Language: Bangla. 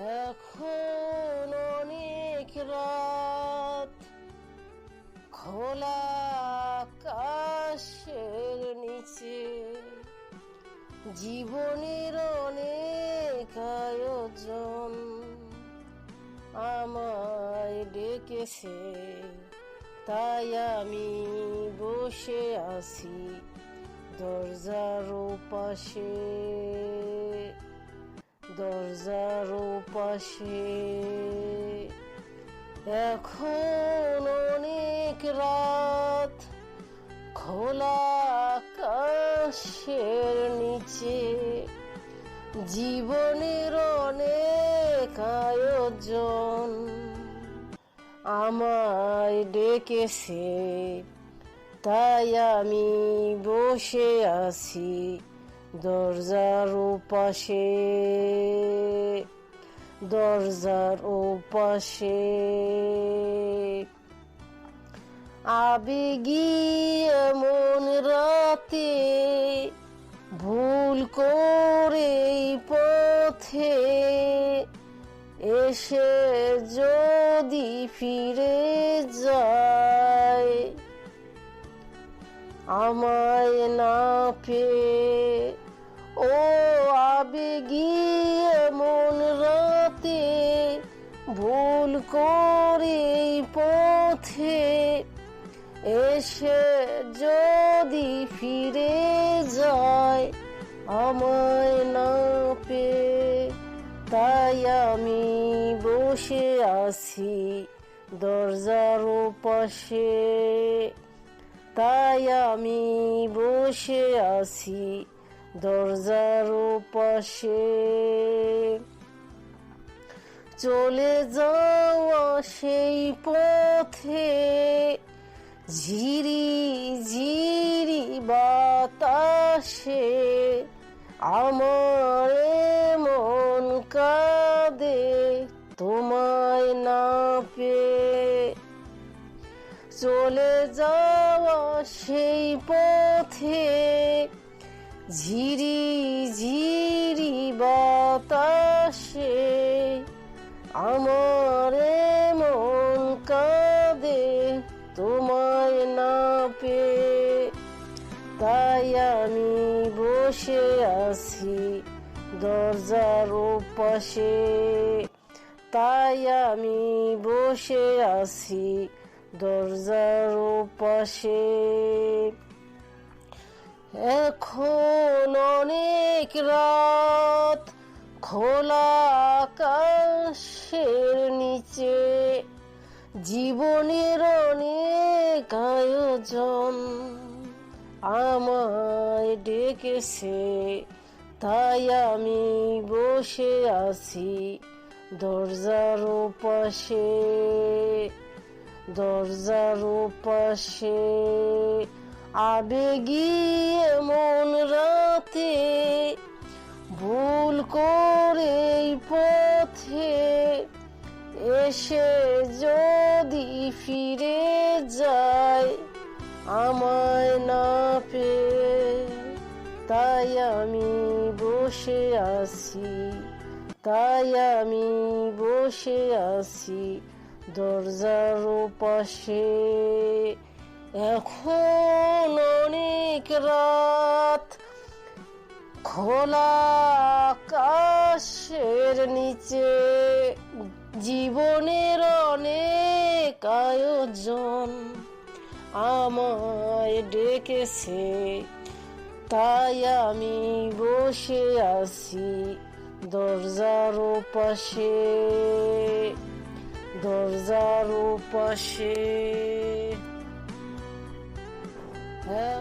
এখন অনেক রাত। খোলা আকাশের নিচে জীবনের অনেক আয়োজন আমায় ডেকেছে। তাই আমি বসে আছি দরজার পাশে দরজার পাশে এখন অনেক রাত, খোলা আকাশের নিচে। জীবনের অনেক আয়োজন আমায় ডেকেছে, তাই আমি বসে আছি। দরজার পাশে দরজার পাশে আবেগী এমন রাতে ভুল করে পথে এসে যদি ফিরে যায় আমায় না পেয়ে ও আবেগী এমন রাতে ভুল করে পথে এসে যদি ফিরে যায় আমায় না পেয়ে। তাই আমি বসে আছি দরজার পাশে তাই আমি বসে আছি দরজার পাশে চলে যাওয়া সেই পথে ঝিরি ঝিরি বাতাসে। আমার চলে যাওয়া সেই পথে ঝিরি ঝিরি বাতাসে আমার মন কাঁদে তোমায় না পেয়ে। তাই আমি বসে আছি দরজার পাশে তাই আমি বসে আছি দরজার পাশে এখন অনেক রাত, খোলা আকাশের নিচে। জীবনের অনেক আয়োজন আমায় ডেকেছে, তাই আমি বসে আছি দরজার পাশে দরজার পাশে আবেগী এমন রাতে ভুল করে পথে এসে যদি ফিরে যায় আমায় না পেয়ে, তাই আমি বসে আছি, তাই আমি বসে আছি। দরজার পাশে এখন অনেক রাত। খোলা আকাশের নিচে জীবনের অনেক আয়োজন আমায় ডেকেছে। তাই আমি বসে আছি দরজার পাশে। দরজার পাশে হ্যাঁ